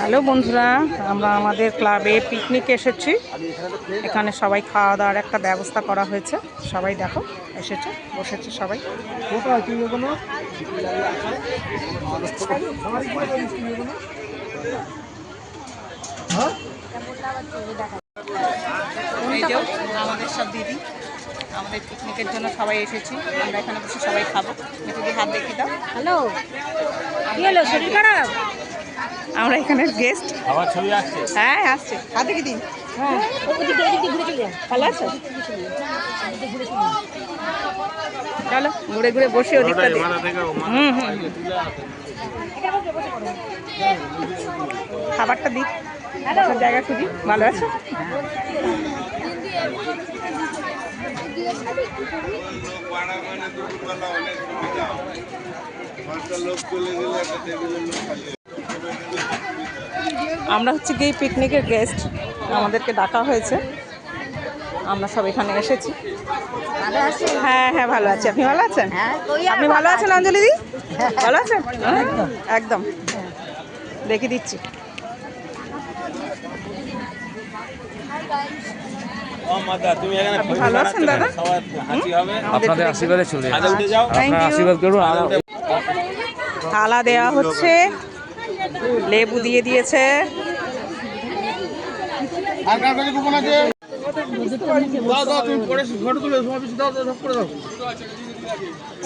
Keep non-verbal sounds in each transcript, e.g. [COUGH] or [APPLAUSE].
Hello বন্ধুরা, আমরা আমাদের ক্লাবে পিকনিক এসেছি। এখানে সবাই খাওয়া দাওয়ার একটা ব্যবস্থা করা হয়েছে। সবাই দেখো, এসেছে, বসেছে সবাই। আমাদের সব দিদি, আমাদের পিকনিকের জন্য সবাই এসেছি। আমরা এখানে বসে সবাই খাব। হাত দেখি দাও। হ্যালো শরীর খারাপ? আমরা এখানে গেস্ট আবার ছবি আসছে। হ্যাঁ আসছে। হাত দেখি দিন। হ্যাঁ। ওদিকে এদিকে ঘুরে চলে যা ভালো আছো? চলো ঘুরে ঘুরে বসে ওদিকটা হুম হুম। খাবারটা বসার জায়গা খুঁজি। ভালো আছে? আমরা হচ্ছে গিয়ে পিকনিকের গেস্ট আমাদেরকে ডাকা হয়েছে। আমরা সব এখানে এসেছি। হ্যাঁ হ্যাঁ ভালো আছি। আপনি ভালো আছেন? হ্যাঁ আপনি ভালো আছেন অঞ্জলি দি? ভালো আছেন? হ্যাঁ, একদম। দেখে দিচ্ছি। ভালো আছেন, দাদা? আপনাদের আশীর্বাদে চলে আশীর্বাদ করুন। থালা দেওয়া হচ্ছে। লেবু দিয়ে দিয়েছে।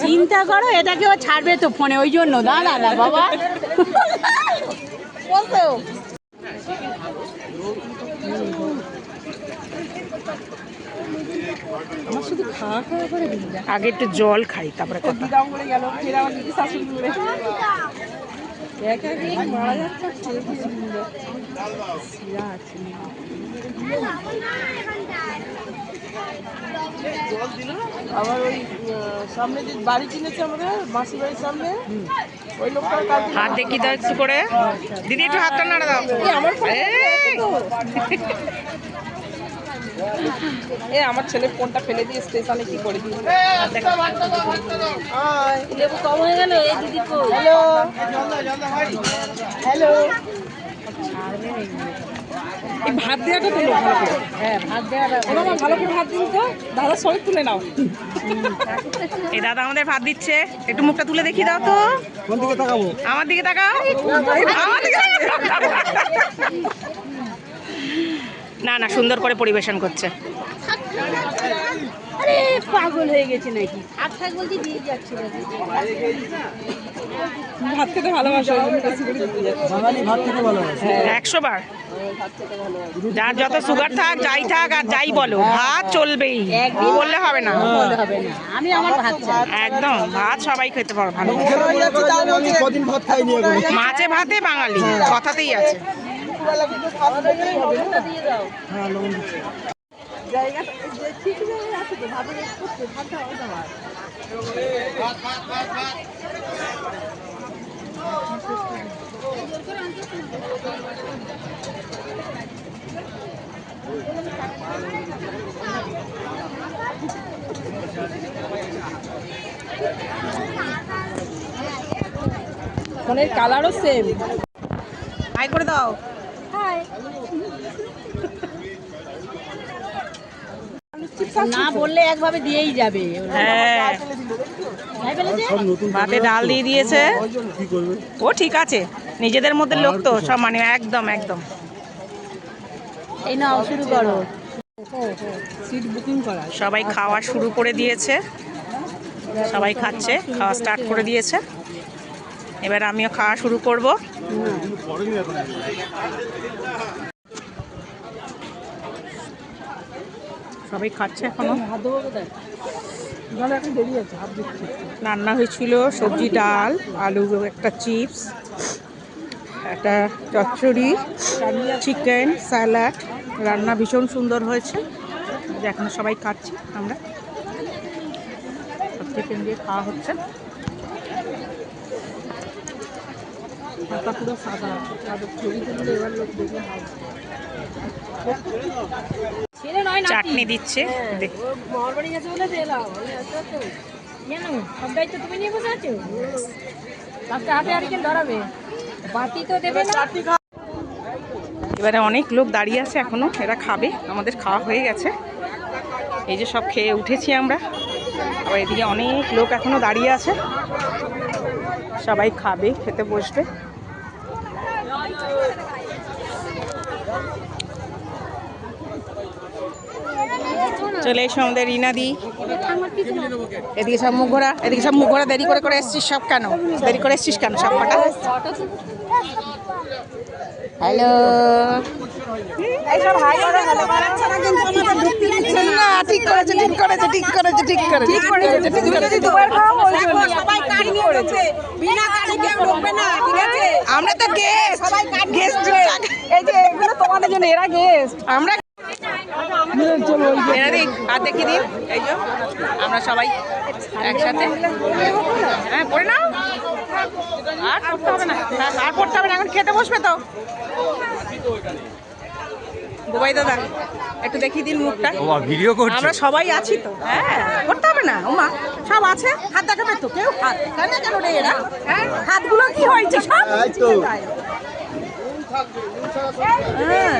চিন্তা করো এটাকে ও ছাড়বে তো ফোনে ওই জন্য। দাঁড়া না বাবা। আগে একটু জল খাই তারপরে কথা। আবার ওই সামনে যে বাড়ি কিনেছে আমাদের মাসি বাড়ির সামনে ওই লোকটা কালকে হাত দেখি দাও একটু করে? দিদি একটু হাতটা নাড়া দাও! এ আমার ছেলে ফোনটা ফেলে দিয়ে স্টেশনে কি করে? দিয়ে লেবু কম হয়ে গেল এই দিদি হ্যালো। হ্যালো। এই ভাত দেওয়াটা তো ভালো করে। হ্যাঁ ভাত দেওয়াটা ভালো করে ভাত দিন তো। দাদা সবাই তুলে নাও। [LAUGHS] এই দাদা আমাদের ভাত দিচ্ছে। একটু মুখটা তুলে দেখি দাও তো। কোন দিকে তাকাবো? আমার দিকে তাকাও। আমার দিকে [LAUGHS] না না সুন্দর করে পরিবেশন করছে। আরে পাগল হয়ে গেছে নাকি? থাক থাক বলছি দিয়ে যাচ্ছি ভাত খেতে ভালোবাসো ওই জন্য বেশি করে দিতে যাচ্ছি। বাঙালি ভাত খেতে ভালোবাসে। একশো বার। যার যত সুগার থাক যাই থাক আর যাই বলো ভাত চলবেই। বললে হবে না। বলতে হবে না। আমি আমার ভাত একদম ভাত সবাই খেতে পারো ভালো। কদিন ভাত জায়গাটা ঠিক জায়গায় আছে তো ভাতটা ভাত ফোনের কালারও সেম হাই করে দাও। না বললে একভাবে দিয়েই যাবে। হ্যাঁ। ভাতে ডাল দিয়ে দিয়েছে। ও ঠিক আছে। নিজেদের মধ্যে লোক তো সব মানে একদম একদম। এই নাও শুরু করো। সিট বুকিং করা। সবাই খাওয়া শুরু করে দিয়েছে। সবাই খাচ্ছে খাওয়া স্টার্ট করে দিয়েছে। এবার আমিও খাওয়া শুরু করব। সবাই খাচ্ছে এখনও। রান্না হয়েছিল সবজি, ডাল, আলু, একটা চিপস, একটা চচ্চড়ি, চিকেন, স্যালাড। রান্না ভীষণ সুন্দর হয়েছে। এখন সবাই খাচ্ছি, আমরা। চিকেন দিয়ে খাওয়া হচ্ছে। পুরো সাদা তাদের ছবি তুললে এবার লোক চাটনি দিচ্ছে দেখ- ও মামার বাড়ি গেছে বলে এলাম। কেন সব দায়িত্ব তুমি নিয়ে বসে আছো? লাস্টে হাতে হারিকেন ধরাবে। চারটি খা এবারে অনেক লোক দাঁড়িয়ে আছে এখনও এরা খাবে। আমাদের খাওয়া হয়ে গেছে। এই যে সব খেয়ে উঠেছি আমরা। আবার এদিকে অনেক লোক এখনও দাঁড়িয়ে আছে। সবাই খাবে খেতে বসবে। চলে এসো আমাদের রিনাদি। এদিকে সব মুখ ঘোরা এদিকে সব মুখ ঘোরা দেরি করে করে এসছিস সব কেন? দেরি করে এসছিস কেন সব কটা? হ্যালো। না ঠিক করেছে ঠিক করেছে ঠিক করেছে ঠিক করেছে ঠিক করেছে ঠিক করেছে আমরা তো গেস্ট গেস্ট এই যে এগুলো তোমাদের জন্য এরা গেস্ট আমরা আর দেখি দিন? এই যে আমরা সবাই একসাথে। হ্যাঁ পড়ে নাও। আর পড়তে হবে না। হ্যাঁ, আর পড়তে হবে না এখন খেতে বসবে তো। বুবাই দাদা একটু দেখিয়ে দিন মুখটা। ভিডিও আমরা সবাই আছি তো। হ্যাঁ করতে হবে না ওমা সব আছে হাত দেখাবে তো কেউ হাত কেন কেন রে এরা? হ্যাঁ হাতগুলো কি হয়েছে? সব হ্যাঁ।